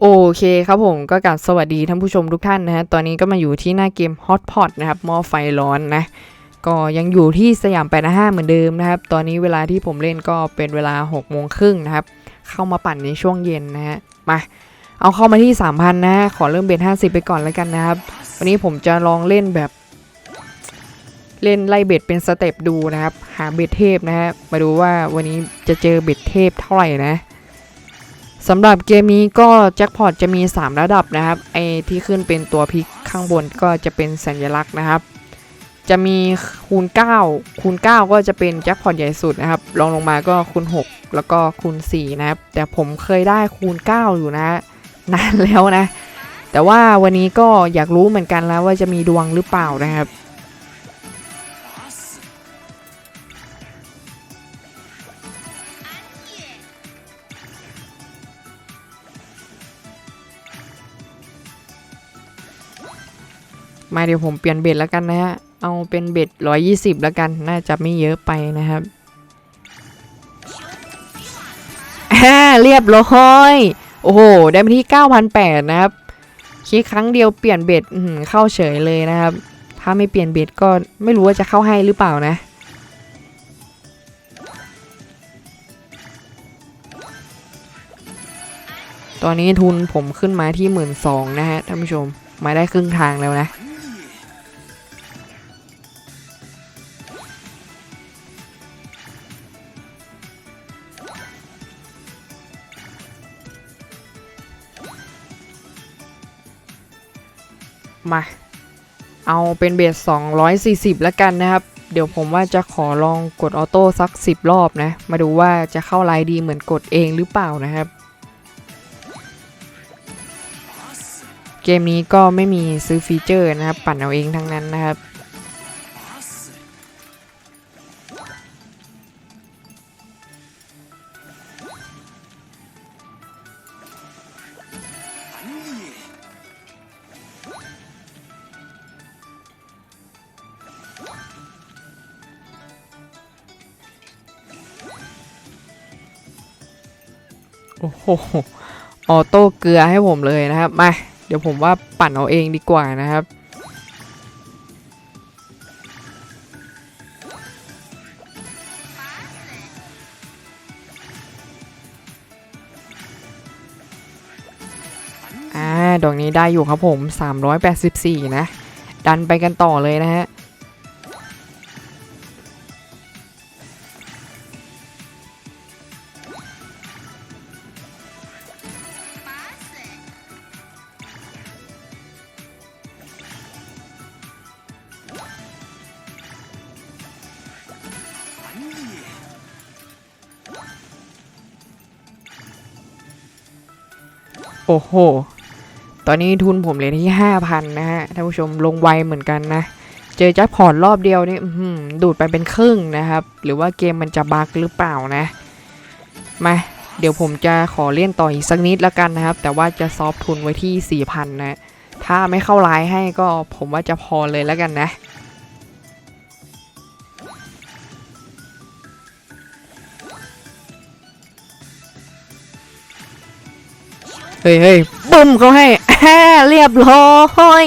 โอเคครับผมก็กลับสวัสดีท่านผู้ชมทุกท่านนะฮะ ตอนนี้ก็มาอยู่ที่หน้าเกม Hotpot นะครับหม้อไฟร้อนนะ ก็ยังอยู่ที่สยามแปดห้าเหมือนเดิมนะครับ ตอนนี้เวลาที่ผมเล่นก็เป็นเวลา6กโมงครึ่งนะครับ เข้ามาปั่นในช่วงเย็นนะฮะ มา เอาเข้ามาที่ 3,000 นะฮะขอเริ่มเบท50 ไปก่อนแล้วกันนะครับ วันนี้ผมจะลองเล่นแบบ เล่นไล่เบ็ดเป็นสเต็ปดูนะครับ หาเบ็ดเทพนะฮะ มาดูว่าวันนี้จะเจอเบ็ดเทพเท่าไหร่นะ สำหรับเกมนี้ก็แจ็คพอตจะมี 3 ระดับนะครับไอที่ขึ้นเป็นตัวพลิกข้างบนก็จะเป็นสัญลักษณ์นะครับ จะมีคูณ 9 คูณ 9 ก็จะเป็นแจ็คพอตใหญ่สุดนะครับรองลงมาก็คูณ 6 แล้วก็คูณ 4 นะครับ แต่ผมเคยได้คูณ 9 อยู่นะนานแล้วนะ แต่ว่าวันนี้ก็อยากรู้เหมือนกันแล้วว่าจะมีดวงหรือเปล่านะครับ มาเดี๋ยวผมเปลี่ยนเบ็ดแล้วกันนะฮะ เอาเป็นเบ็ด120แล้วกัน น่าจะไม่เยอะไปนะครับอ่าเรียบร้อย โอ้โห ได้ไปที่9,800นะครับคลิกครั้งเดียวเปลี่ยนเบ็ดเข้าเฉยเลยนะครับ ถ้าไม่เปลี่ยนเบ็ดก็ไม่รู้ว่าจะเข้าให้หรือเปล่านะ ตอนนี้ทุนผมขึ้นมาที่1 2ื่นนะฮะท่านผู้ชม มาได้ครึ่งทางแล้วนะ มา เอาเป็นเบส240 แล้วกันนะครับ เดี๋ยวผมว่าจะขอลองกดออโต้สัก 10 รอบนะ มาดูว่าจะเข้าไลน์ดีเหมือนกดเองหรือเปล่านะครับ เกมนี้ก็ไม่มีซื้อฟีเจอร์นะครับ ปั่นเอาเองทั้งนั้นนะครับ อ้โหออโต้เกลือให้ผมเลยนะครับมาเดี๋ยวผมว่าปั่นเอาเองดีกว่านะครับ อ่า ดอกนี้ได้อยู่ครับผม 384 นะ ดันไปกันต่อเลยนะฮะ โอ้โห ตอนนี้ทุนผมเหลือที่5,000นะฮะ ท่านผู้ชมลงไวเหมือนกันนะ เจอแจ็คพอตรอบเดียวนี่ดูดไปเป็นครึ่งนะครับ หรือว่าเกมมันจะบั๊กหรือเปล่านะ มา เดี๋ยวผมจะขอเล่นต่ออีกสักนิดแล้วกันนะครับ แต่ว่าจะซอฟต์ทุนไว้ที่4,000นะ ถ้าไม่เข้าไลน์ให้ก็ผมว่าจะพอเลยแล้วกันนะ เฮ้ยเฮ้ยบุ้มเขาให้อ่าเรียบร้อย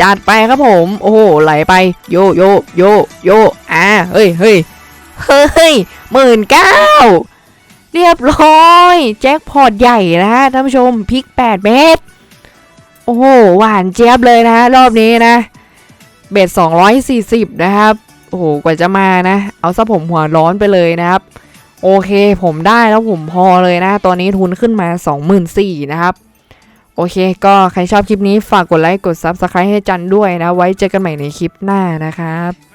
จัดไปครับผม โอ้โหไหลไป โยโยโยโยอ่าเฮ้ยเฮ้ยเฮ้ยหมื่นเก้าเรียบร้อย แจ็คพอตใหญ่นะฮะท่านผู้ชมพลิก 8 เมตรโอ้โห หวานเจี๊ยบเลยนะฮะรอบนี้นะ เบ็ด240 นะครับ โอ้โห กว่าจะมานะ เอาซะผมหัวร้อนไปเลยนะครับ โอเคผมได้แล้วผมพอเลยนะ ตอนนี้ทุนขึ้นมา 24,000นะครับ โอเค ก็ใครชอบคลิปนี้ฝากกดไลค์ กด Subscribe ให้จันด้วยนะ ไว้เจอกันใหม่ในคลิปหน้านะครับ